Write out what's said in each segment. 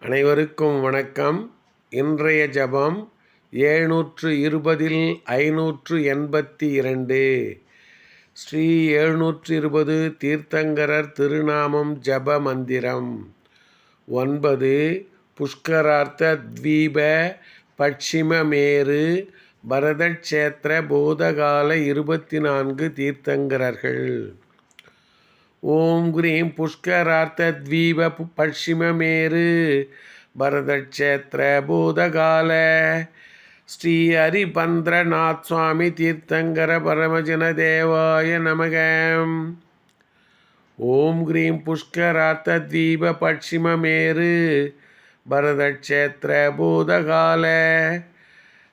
அனைவருக்கும் வணக்கம். இன்றைய ஜபம் ஏழ்நூற்று இருபதில் ஐநூற்று எண்பத்தி இரண்டு ஸ்ரீ எழுநூற்று இருபது தீர்த்தங்கரர் திருநாமம் ஜப மந்திரம். ஒன்பது புஷ்கரார்த்த த்வீப பட்சிமமேரு பரதக்ஷேத்திர போதகால இருபத்தி நான்கு தீர்த்தங்கரர்கள். ஓம் குரீம் புஷ்கரார்த்த தீப பட்சிமமேரு பரதக்ஷேத்திர பூதகால ஸ்ரீ ஹரிபந்திரநாத் சுவாமி தீர்த்தங்கர பரமஜன தேவாய நமகம் ஓம் கிரீம் புஷ்கரார்த்த தீப பட்சிமமேரு பரதக்ஷேத்திர பூதகால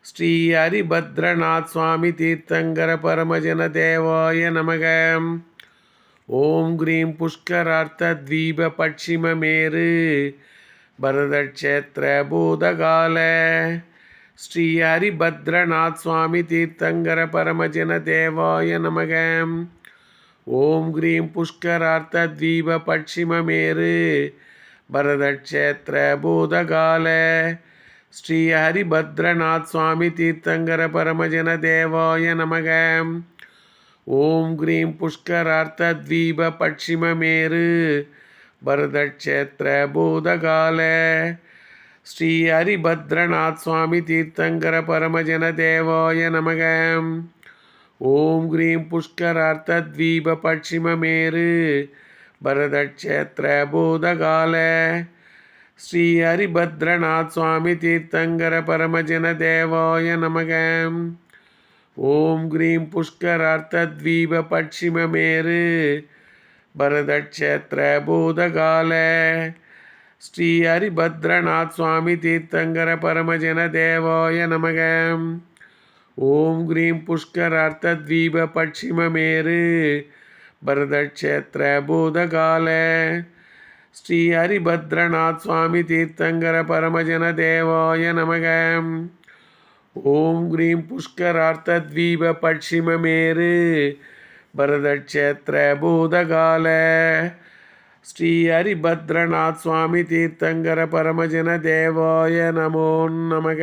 ஸ்ரீ ஹரிபத்ரநாத் சுவாமி தீர்த்தங்கர பரமஜன தேவாய நமகம் ஓம் கிரீம் புஷ்கரார்த்த தீப பட்சிமமேரு பரதக்ஷேத்திர பூதகால ஸ்ரீ ஹரிபத்ரநாத் சுவாமி தீர்த்தங்கர பரமஜன தேவாய நமக ஓம் கிரீம் புஷ்கரார்த்த தீப பட்சிமமேரு பரதக்ஷேத்திர பூதகால ஸ்ரீ ஹரிபத்ரநாத் சுவாமி தீர்த்தங்கர பரமஜன தேவாய நமகம். ஓம் கிரீம் புஷ்கரார்த்த தீப பட்சிமமேரு. பரதக்ஷேத்திர பூதகால. ஸ்ரீ ஹரிபத்ரநாத் சுவாமி தீர்த்தங்கர பரமஜன தேவாய நமக. ஓம் கிரீம் புஷ்கரார்த்த தீப பட்சிமமேரு. பரதக்ஷேத்திர பூதகால. ஸ்ரீ ஹரிபத்ரநாத் சுவாமி தீர்த்தங்கர பரமஜன தேவாய நமகம் ஓம் கிரீம் புஷ்கரார்த்த தீப பட்சிமமேரு. பரதக்ஷேத்திர பூதகால ஸ்ரீ ஹரிபத்ரநாத் சுவாமி தீர்த்தங்கர பரமஜன தேவாய நமக. ஓம் கிரீம் புஷ்கரார்த்த தீப பட்சிமமேரு. பரதக்ஷேத்திர பூதகால ஸ்ரீ ஹரிபத்ரநாத் சுவாமி தீர்த்தங்கர பரமஜன தேவாய நமகம் ஓம் கிரீம் புஷ்கரார்த்தத்வீப பட்சிமமேரு பரதக்ஷேத்திர பூதகால ஸ்ரீ ஹரிபத்ரநாத் சுவாமி தீர்த்தங்கர பரமஜன தேவாய நமோ நமக.